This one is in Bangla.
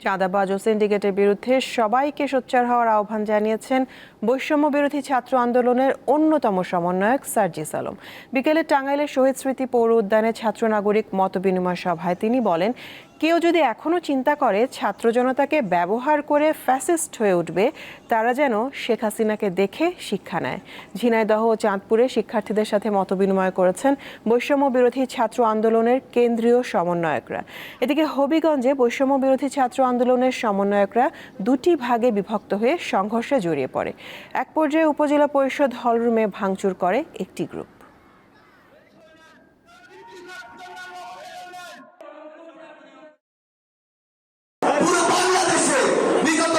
চাঁদাবাজ ও সিন্ডিকেটের বিরুদ্ধে সবাইকে সোচ্চার হওয়ার আহ্বান জানিয়েছেন বৈষম্য বিরোধী ছাত্র আন্দোলনের অন্যতম সমন্বয়ক সার্জিস আলম। বিকেলে টাঙ্গাইলের শহীদ স্মৃতি পৌর উদ্যানে ছাত্র নাগরিক মতবিনিময় সভায় তিনি বলেন, কেউ যদি এখনও চিন্তা করে ছাত্র জনতাকে ব্যবহার করে ফ্যাসিস্ট হয়ে উঠবে, তারা যেন শেখ হাসিনাকে দেখে শিক্ষা নেয়। ঝিনাইদহ ও চাঁদপুরে শিক্ষার্থীদের সাথে মতবিনিময় করেছেন বৈষম্য বিরোধী ছাত্র আন্দোলনের কেন্দ্রীয় সমন্বয়করা। এদিকে হবিগঞ্জে বৈষম্য বিরোধী ছাত্র আন্দোলনের সমন্বয়করা দুটি ভাগে বিভক্ত হয়ে সংঘর্ষে জড়িয়ে পড়ে। এক পর্যায়ে উপজেলা পরিষদ হলরুমে ভাঙচুর করে একটি গ্রুপ। বিগত